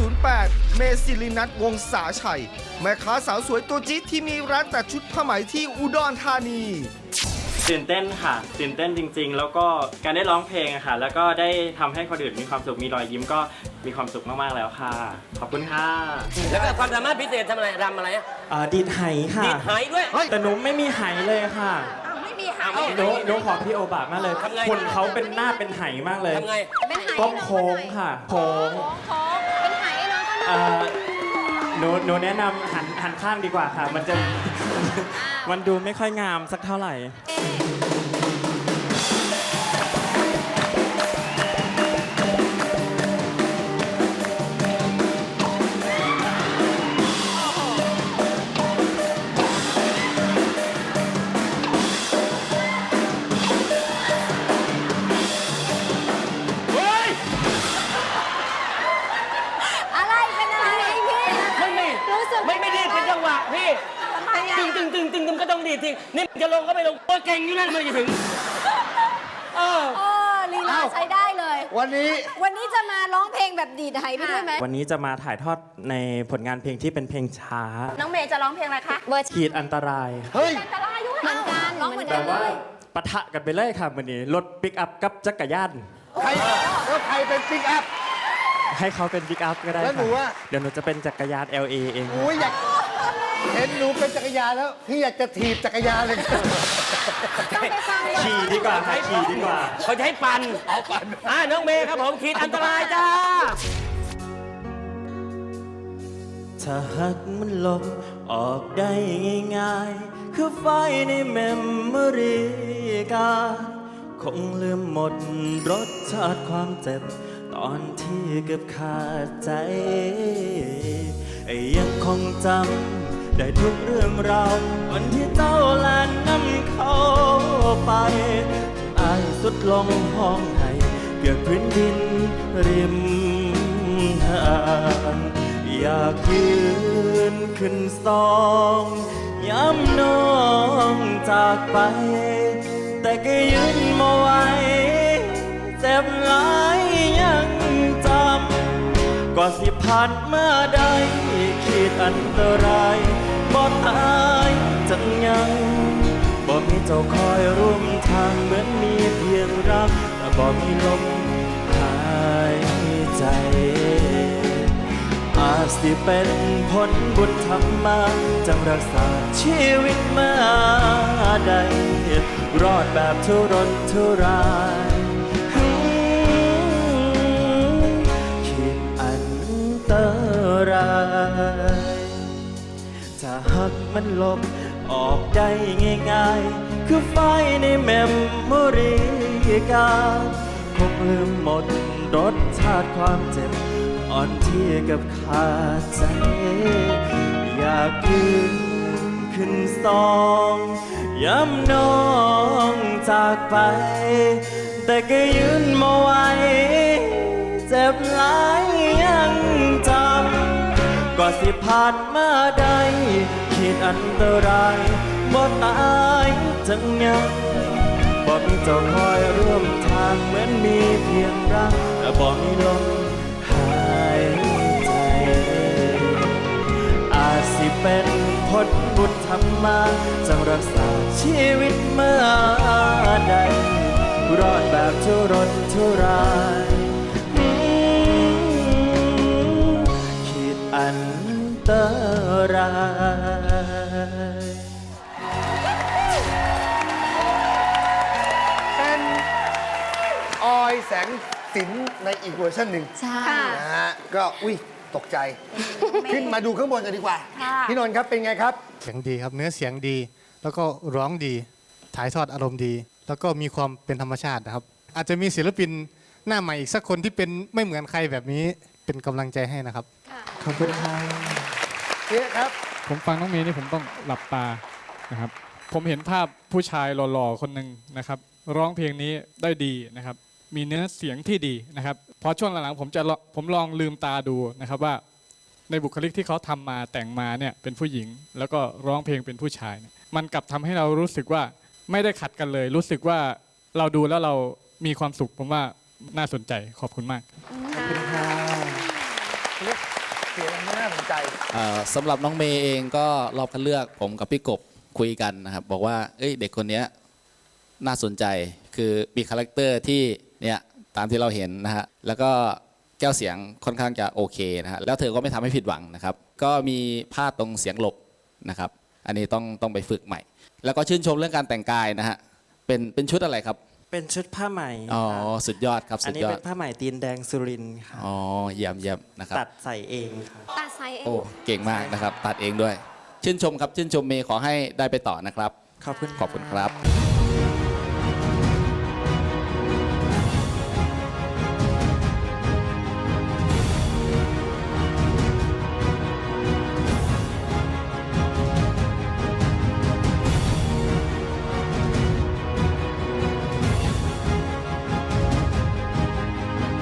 08 เมซิลินัทวงศาชัย แม่ค้าสาวสวยตัวจี๊ดที่มีร้านตัดชุดผ้าไหมที่อุดรธานี ตื่นเต้นค่ะ ตื่นเต้นจริง ๆ แล้วก็การได้ร้องเพลงอะค่ะ แล้วก็ได้ทำให้คนอื่นมีความสุขมีรอยยิ้มก็มีความสุขมากๆแล้วค่ะ ขอบคุณค่ะ แล้วก็ความสามารถพิเศษทำอะไรรำอะไรอะอ่าดีดไหค่ะ ดีดหายด้วย แต่หนูไม่มีไหเลยค่ะไม่มีหายหนูหนูขอพี่โอบะมากเลยทำไงคนเขาเป็นหน้าเป็นไหมากเลยทำไง เป็นไหต้องโค้งค่ะ โค้ง โค้งเป็นไห ให้น้องก็หน่อ่าอยหนูหนูแนะนำหันหันข้างดีกว่าค่ะ มันจะ มันดูไม่ค่อยงามสักเท่าไหร่อ ดีดทีนี่มันจะลงก็ไม่ลงโอ้เก่งอยู่นั่นมันจะถึงเออ เออลีลาใช้ได้เลย วันนี้วันนี้จะมาร้องเพลงแบบดีดไหไปด้วยไหมวันนี้จะมาถ่ายทอดในผลงานเพลงที่เป็นเพลงช้า น้องเมย์จะร้องเพลงอะไรคะเวอร์ชันขีดอันตรายเฮ้ยอันตรายด้วยเหมือนกันร้องเหมือนแต่กันเลว่ายปะทะกันไปเลยค่ะวันนี้รถปิกอัพกับจักรยานใครแล้วใครเป็นปิกอัพ ให้เขาเป็นปิกอัพก็ได้แล้วหนูค่ะอะ เดี๋ยวหนูจะเป็นจักรยาน LA เอง อุ้ยอยาก เห็นหนูเป็นจักรยานแล้วพี่อยากจะถีบจักรยานเลย ต้องไปฟังเลยขี่ดีกว่าค่ะขี่ดีกว่า เขาจะให้ปั่นเอาปั่นอ่าน้องเมย์ครับผมขีดอันตรายจ้า ถ้าหักมันลบออกได้ง่ายๆ คือไฟในเมมโมรีการดคงลืมหมดรสชาติความเจ็บ ตอนที่เกือบขาดใจ ยังคงจำ ได้ทุกเรื่องราววันที่เจ้าแลนนำเข้าไปอายสุดลงห้องให้เกือบพื้นดินริมทางอยากยืนขึ้นสองย้ำน้องจากไป แต่ก็ยืนมาไหวเจ็บหลายยังจำก่อนสิผ่านมาได้ขีดอันตราย บ่ตายจังยังบ่มีเจ้าคอยร่วมทางเหมือนมีเพียงรักแต่บ่มีลมหายใจ อาจสิเป็นผลบุญธรรมา จังรักษาชีวิตมาได้รอดแบบทุรนทุราย มันหลบ ออกได้ง่ายๆ คือไฟในเมมโมรีการคงลืมหมดรสชาติความเจ็บ อ่อนที่กับขาดใจ อยากยืนขึ้นสองย้ำน้องจากไป แต่ก็ยืนมาไหวเจ็บหลายยังจำก็สิผ่านมาได้ ขีดอันตรายบ่ตายจังยังบ่มีเจ้าคอยร่วมทางเหมือนมีเพียงรักแต่บ่มีลมหายใจ อาจสิเป็นผลบุญธรรมาจังรักษาชีวิตเมื่อใดรอดแบบทุรนทุราย ตรายเป็นออยแสงสินในอีกเวอร์ชันหนึ่งใช่ นะฮะก็อุ้ยตกใจ ขึ้นมาดูข้างบนกันดีกว่า ค่ะ พี่นนท์ครับเป็นไงครับ เสียงดีครับเนื้อเสียงดี แล้วก็ร้องดี ถ่ายทอดอารมณ์ดี แล้วก็มีความเป็นธรรมชาตินะครับ อาจจะมีศิลปินหน้าใหม่อีกสักคนที่เป็นไม่เหมือนใครแบบนี้เป็นกำลังใจให้นะครับ ขอบคุณครับ เนี่ยครับ ผมฟังน้องเมย์นี่ผมต้องหลับตานะครับ ผมเห็นภาพผู้ชายหล่อๆคนหนึ่งนะครับ ร้องเพลงนี้ได้ดีนะครับ มีเนื้อเสียงที่ดีนะครับพอช่วงหลังๆผมจะลองผมลองลืมตาดูนะครับว่า ในบุคลิกที่เขาทำมาแต่งมาเนี่ยเป็นผู้หญิง แล้วก็ร้องเพลงเป็นผู้ชายเนี่ยมันกลับทำให้เรารู้สึกว่าไม่ได้ขัดกันเลย รู้สึกว่าเราดูแล้วเรามีความสุขผมว่าน่าสนใจขอบคุณมาก ขอบคุณครับ เอ่อสำหรับน้องเมย์เองก็รอบคัดเลือกผมกับพี่กบคุยกันนะครับ บอกว่าเอ้ยเด็กคนเนี้ยน่าสนใจคือมีคาแรคเตอร์ที่เนี่ยตามที่เราเห็นนะฮะแล้วก็แก้วเสียงค่อนข้างจะโอเคนะฮะแล้วเธอก็ไม่ทำให้ผิดหวังนะครับ ก็มีพลาดตรงเสียงหลบนะครับ อันนี้ต้องต้องไปฝึกใหม่ แล้วก็ชื่นชมเรื่องการแต่งกายนะฮะเป็นเป็นชุดอะไรครับ เป็นชุดผ้าไหมอ๋อค่ะสุดยอดครับอัสุนดนี้ยอเป็ดนผ้าไหมตีนแดงสุรินทร์ค่ะอ๋อเยี่ยมเยี่ยมนะครับตัดใส่เองค่ะตาไซเองโอ้เก่งมากนะครับ ตัดเองด้วย ชื่นชมครับชื่นชมเมย์ขอให้ได้ไปต่อนะครับ ขอบคุณ ขอบคุณครับ